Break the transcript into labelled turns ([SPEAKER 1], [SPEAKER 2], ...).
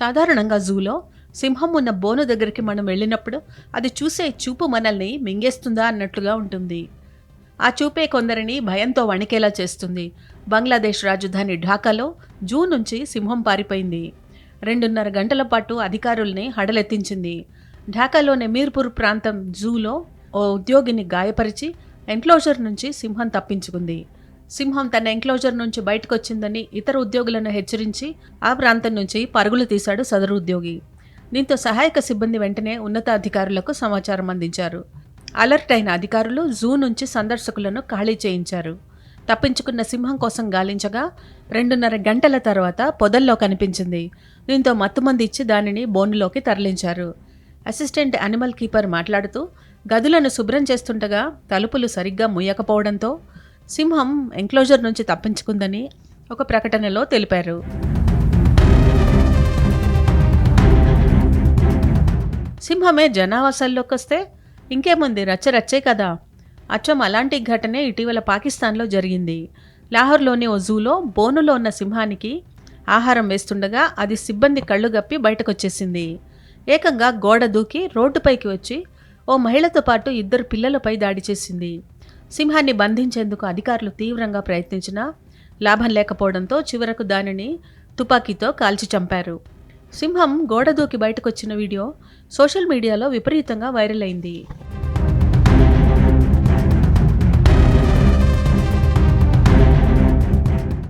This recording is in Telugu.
[SPEAKER 1] సాధారణంగా జూలో సింహం ఉన్న బోను దగ్గరికి మనం వెళ్ళినప్పుడు అది చూసే చూపు మనల్ని మింగేస్తుందా అన్నట్లుగా ఉంటుంది. ఆ చూపే కొందరిని భయంతో వణికేలా చేస్తుంది. బంగ్లాదేశ్ రాజధాని ఢాకాలో జూ నుంచి సింహం పారిపోయింది. రెండున్నర గంటల పాటు అధికారుల్ని హడలెత్తించింది. ఢాకాలోని మీర్పూర్ ప్రాంతం జూలో ఓ ఉద్యోగిని గాయపరిచి ఎంక్లోజర్ నుంచి సింహం తప్పించుకుంది. సింహం తన ఎంక్లోజర్ నుంచి బయటకొచ్చిందని ఇతర ఉద్యోగులను హెచ్చరించి ఆ ప్రాంతం నుంచి పరుగులు తీశాడు సదరు ఉద్యోగి. దీంతో సహాయక సిబ్బంది వెంటనే ఉన్నతాధికారులకు సమాచారం అందించారు. అలర్ట్ అయిన అధికారులు జూ నుంచి సందర్శకులను ఖాళీ చేయించారు. తప్పించుకున్న సింహం కోసం గాలించగా రెండున్నర గంటల తర్వాత పొదల్లో కనిపించింది. దీంతో మత్తుమంది ఇచ్చి దానిని బోనులోకి తరలించారు. అసిస్టెంట్ అనిమల్ కీపర్ మాట్లాడుతూ గదులను శుభ్రం చేస్తుండగా తలుపులు సరిగ్గా ముయ్యకపోవడంతో సింహం ఎంక్లోజర్ నుంచి తప్పించుకుందని ఒక ప్రకటనలో తెలిపారు. సింహమే జనావాసాల్లోకి వస్తే ఇంకేముంది రచ్చ రచ్చే కదా. అచ్చం అలాంటి ఘటనే ఇటీవల పాకిస్తాన్లో జరిగింది. లాహోర్లోని ఓ జూలో బోనులో ఉన్న సింహానికి ఆహారం వేస్తుండగా అది సిబ్బంది కళ్ళు గప్పి బయటకొచ్చేసింది. ఏకంగా గోడ దూకి రోడ్డుపైకి వచ్చి ఓ మహిళతో పాటు ఇద్దరు పిల్లలపై దాడి చేసింది. సింహాన్ని బంధించేందుకు అధికారులు తీవ్రంగా ప్రయత్నించినా లాభం లేకపోవడంతో చివరకు దానిని తుపాకీతో కాల్చి చంపారు. సింహం గోడ దూకి బయటకొచ్చిన వీడియో సోషల్ మీడియాలో విపరీతంగా వైరల్ అయింది.